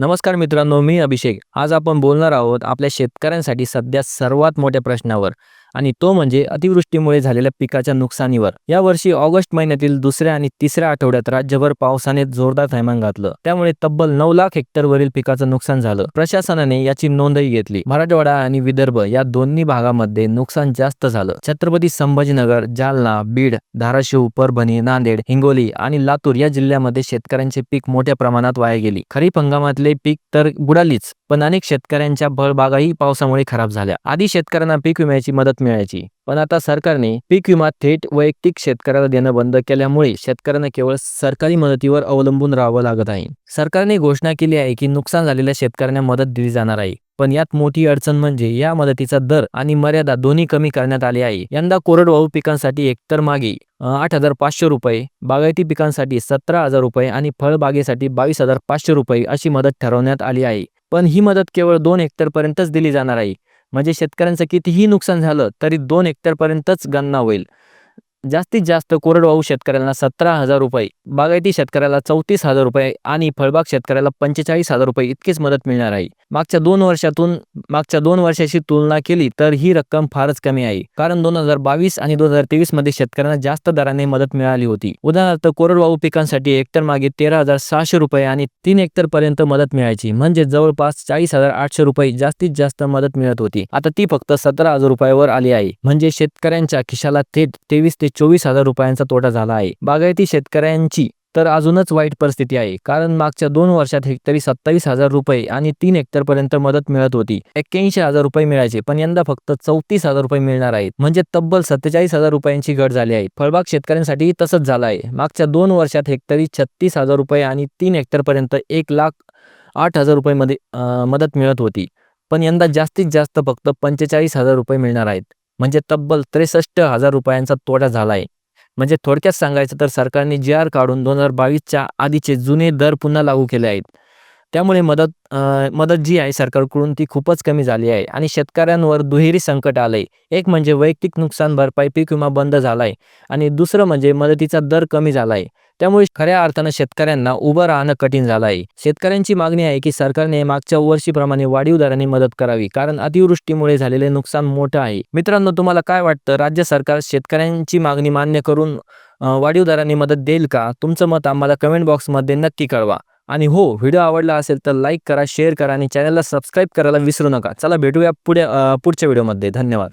नमस्कार मित्रांनो मी अभिषेक. आज आपण बोलणार आहोत आपल्या शेतकऱ्यांसाठी सध्या सर्वात मोठ्या प्रश्नावर. आणि तो म्हणजे अतिवृष्टीमुळे झालेल्या पिकाच्या नुकसानीवर. या वर्षी ऑगस्ट महिन्यातील दुसऱ्या आणि तिसऱ्या आठवड्यात राज्यभर पावसाने जोरदार थैमान घातलं. त्यामुळे तब्बल नऊ लाख हेक्टरवरील पिकाचं नुकसान झालं. प्रशासनाने याची नोंदही घेतली. मराठवाडा आणि विदर्भ या दोन्ही भागामध्ये नुकसान जास्त झालं. छत्रपती संभाजीनगर जालना बीड धाराशिव परभणी नांदेड हिंगोली आणि लातूर या जिल्ह्यामध्ये शेतकऱ्यांचे पीक मोठ्या प्रमाणात वाया गेली. खरीप हंगामातले पीक तर बुडालीच. पण अनेक शेतकऱ्यांच्या फळबागाही पावसामुळे खराब झाल्या. आधी शेतकऱ्यांना पीक विम्याची मदत मिळायची पण आता सरकारने पीक विमा थेट वैयक्तिक शेतकऱ्याला देणं बंद केल्यामुळे शेतकऱ्यांना केवळ सरकारी मदतीवर अवलंबून राहावं लागत आहे. सरकारने घोषणा केली आहे की नुकसान झालेल्या शेतकऱ्यांना मदत दिली जाणार आहे पण यात मोठी अडचण म्हणजे या मदतीचा दर आणि मर्यादा दोन्ही कमी करण्यात आली आहे. यंदा कोरडवाहू पिकांसाठी हेक्टर मागे आठ हजार पाचशे रुपये बागायती पिकांसाठी सतरा हजार रुपये आणि फळबागेसाठी बावीस हजार पाचशे रुपये अशी मदत ठरवण्यात आली आहे. पण ही मदत केवळ दोन हेक्टरपर्यंतच दिली जाणार आहे. म्हणजे शेतकऱ्यांचं कितीही नुकसान झालं तरी दोन हेक्टरपर्यंतच गणना होईल. जास्तीत जास्त कोरडवाहू शेतकऱ्यांना सतरा हजार रुपये बागायती शेतकऱ्याला चौतीस हजार रुपये आणि फळबाग शेतकऱ्याला पंचेचाळीस हजार रुपये इतकीच मदत मिळणार आहे. मागच्या दोन वर्षातून मागच्या दोन वर्षाशी तुलना केली तर ही रक्कम फारच कमी आहे. कारण दोन हजार बावीस आणि दोन हजार तेवीसमध्ये शेतकऱ्यांना जास्त दराने मदत मिळाली होती. उदाहरणार्थ कोरडवाहू पिकांसाठी हेक्टर मागे तेरा हजार सहाशे रुपये आणि तीन हेक्टर पर्यंत मदत मिळायची. म्हणजे जवळपास चाळीस हजार आठशे रुपये जास्तीत जास्त मदत मिळत होती. आता ती फक्त सतरा हजार रुपयावर आली आहे. म्हणजे शेतकऱ्यांच्या खिशाला थेट तेवीस ते चोवीस हजार रुपयांचा तोटा झाला आहे. बागायती शेतकऱ्यांची तर अजूनच वाईट परिस्थिती आहे. कारण मागच्या दोन वर्षात हेक्टरी सत्तावीस हजार रुपये आणि तीन हेक्टरपर्यंत मदत मिळत होती. एक्क्याऐंशी हजार रुपये मिळायचे पण यंदा फक्त चौतीस हजार रुपये मिळणार आहेत. म्हणजे तब्बल सत्तेचाळीस हजार रुपयांची घट झाली आहे. फळबाग शेतकऱ्यांसाठी तसंच झालं आहे. मागच्या दोन वर्षात हेक्टरी छत्तीस हजार रुपये आणि तीन हेक्टरपर्यंत एक लाख आठ हजार रुपये मदत मिळत होती. पण यंदा जास्तीत जास्त फक्त पंचेचाळीस हजार रुपये मिळणार आहेत. म्हणजे तब्बल त्रेसष्ट हजार रुपयांचा तोटा झाला आहे. म्हणजे थोडक्यात सांगायचं तर सरकारने जी आर काढून दोन हजार बावीसच्या आधीचे जुने दर पुन्हा लागू केले आहेत. त्यामुळे मदत मदत जी आहे सरकारकडून ती खूपच कमी झाली आहे आणि शेतकऱ्यांवर दुहेरी संकट आलंय. एक म्हणजे वैयक्तिक नुकसान भरपाई पीक विमा बंद झालाय आणि दुसरं म्हणजे मदतीचा दर कमी झालाय. त्यामुळे खऱ्या अर्थानं शेतकऱ्यांना उभं राहणं कठीण झालं आहे शेतकऱ्यांची मागणी आहे की सरकारने मागच्या वर्षीप्रमाणे वाढीव दराने मदत करावी कारण अतिवृष्टीमुळे झालेले नुकसान मोठं आहे. मित्रांनो तुम्हाला काय वाटतं? राज्य सरकार शेतकऱ्यांची मागणी मान्य करून वाढीव दराने मदत देईल का? तुमचं मत आम्हाला कमेंट बॉक्समध्ये नक्की कळवा. आणि हो व्हिडिओ आवडला असेल तर लाईक करा शेअर करा आणि चॅनलला सबस्क्राईब करायला विसरू नका. चला भेटूया पुढे पुढच्या व्हिडिओमध्ये. धन्यवाद.